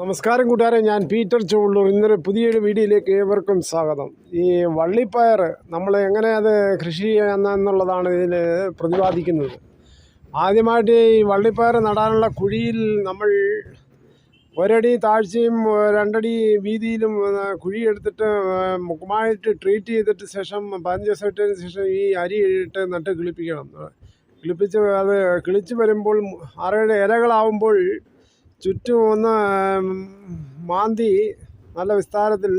നമസ്കാരം കൂട്ടുകാരെ ഞാൻ പീറ്റർ ചുവള്ളൂർ. ഇന്നൊരു പുതിയൊരു വീഡിയോയിലേക്ക് ഏവർക്കും സ്വാഗതം. ഈ വള്ളിപ്പയർ നമ്മൾ എങ്ങനെ അത് കൃഷി എന്നുള്ളതാണ് ഇതിൽ പ്രതിപാദിക്കുന്നത്. ആദ്യമായിട്ട് ഈ വള്ളിപ്പയർ നടാനുള്ള കുഴിയിൽ നമ്മൾ ഒരടി താഴ്ചയും രണ്ടടി വീതിയിലും കുഴി കുഴിയെടുത്തിട്ട് മുഖമായിട്ട് ട്രീറ്റ് ചെയ്തിട്ട് ശേഷം പതിനഞ്ച് ദിവസം ഇട്ടതിന് ശേഷം ഈ അരി ഇട്ട് നട്ട് കിളിപ്പിക്കണം. കിളിപ്പിച്ച് അത് കിളിച്ച് വരുമ്പോൾ അറയുടെ ഇലകളാവുമ്പോൾ ചുറ്റും ഒന്ന് മാന്തി നല്ല വിസ്താരത്തിൽ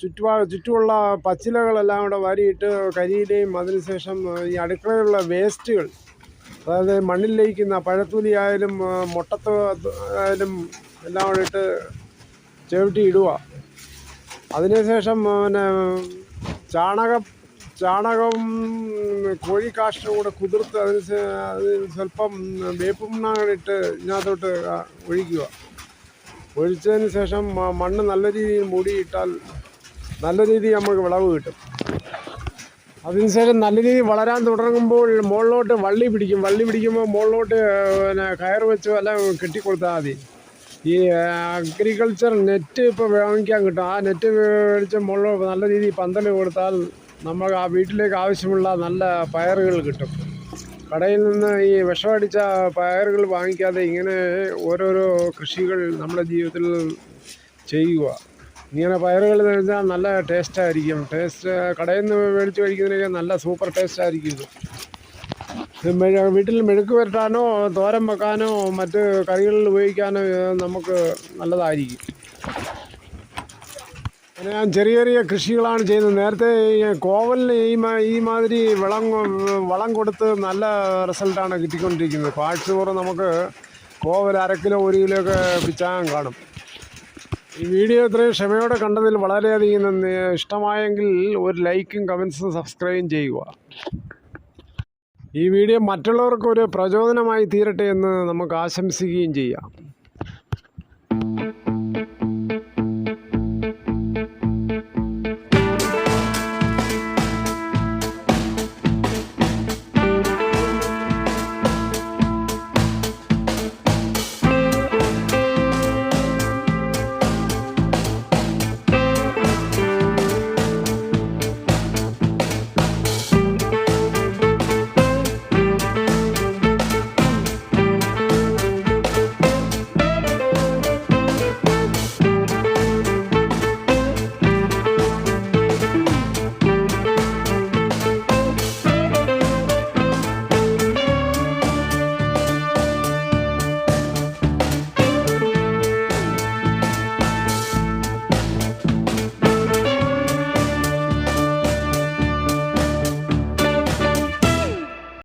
ചുറ്റുപാ ചുറ്റുമുള്ള പച്ചിലകളെല്ലാം കൂടെ വാരിയിട്ട് കരിയിലെയും അതിനുശേഷം ഈ അടുക്കളയിലുള്ള വേസ്റ്റുകൾ അതായത് മണ്ണിൽ ലയിക്കുന്ന പഴത്തൊലി ആയാലും മുട്ടത്ത് ആയാലും എല്ലാം കൂടെ ഇട്ട് ചവിട്ടി ഇടുക അതിനുശേഷം പിന്നെ ചാണകം ചാണകം കോഴിക്കാഷ്ടം കൂടെ കുതിർത്ത് അതിന് അതിന് സ്വല്പം വേപ്പുണ്ണാണിട്ട് ഇതിനകത്തോട്ട് ഒഴിക്കുക. ഒഴിച്ചതിന് ശേഷം മണ്ണ് നല്ല രീതിയിൽ മൂടിയിട്ടാൽ നല്ല രീതിയിൽ നമുക്ക് വിളവ് കിട്ടും. അതിനുശേഷം നല്ല രീതിയിൽ വളരാൻ തുടങ്ങുമ്പോൾ മുകളിലോട്ട് വള്ളി പിടിക്കും. വള്ളി പിടിക്കുമ്പോൾ മുകളിലോട്ട് പിന്നെ കയർ വെച്ച് വല്ല കെട്ടിക്കൊടുത്താൽ മതി. ഈ അഗ്രികൾച്ചർ നെറ്റ് ഇപ്പോൾ വാങ്ങിക്കാൻ കിട്ടും. ആ നെറ്റ് മേടിച്ച് മുകളിൽ നല്ല രീതിയിൽ പന്തൽ കൊടുത്താൽ നമുക്ക് ആ വീട്ടിലേക്ക് ആവശ്യമുള്ള നല്ല പയറുകൾ കിട്ടും. കടയിൽ നിന്ന് ഈ വിഷമടിച്ച പയറുകൾ വാങ്ങിക്കാതെ ഇങ്ങനെ ഓരോരോ കൃഷികൾ നമ്മുടെ ജീവിതത്തിൽ ചെയ്യുക. ഇങ്ങനെ പയറുകൾ വെച്ചാൽ നല്ല ടേസ്റ്റായിരിക്കും ടേസ്റ്റ് കടയിൽ നിന്ന് മേടിച്ച് കഴിക്കുന്നതിനൊക്കെ നല്ല സൂപ്പർ ടേസ്റ്റ് ആയിരിക്കും ഇത്. വീട്ടിൽ മെഴുക്ക് പുരട്ടാനോ തോരൻ വെക്കാനോ മറ്റ് കറികളിൽ ഉപയോഗിക്കാനോ നമുക്ക് നല്ലതായിരിക്കും. ഞാൻ ചെറിയ ചെറിയ കൃഷികളാണ് ചെയ്യുന്നത്. നേരത്തെ കോവലിന് ഈ ഈ മാതിരി വളം വളം കൊടുത്ത് നല്ല റിസൾട്ടാണ് കിട്ടിക്കൊണ്ടിരിക്കുന്നത്. പാഴ്സ് ചോറ് നമുക്ക് കോവൽ അര കിലോ ഒരു കിലോ ഒക്കെ പിച്ചാൻ കാണും. ഈ വീഡിയോ ഇത്രയും ക്ഷമയോടെ കണ്ടതിൽ വളരെയധികം നന്ദി. ഇഷ്ടമായെങ്കിൽ ഒരു ലൈക്കും കമൻസും സബ്സ്ക്രൈബും ചെയ്യുക. ഈ വീഡിയോ മറ്റുള്ളവർക്കൊരു പ്രചോദനമായി തീരട്ടെ എന്ന് നമുക്ക് ആശംസിക്കുകയും ചെയ്യാം.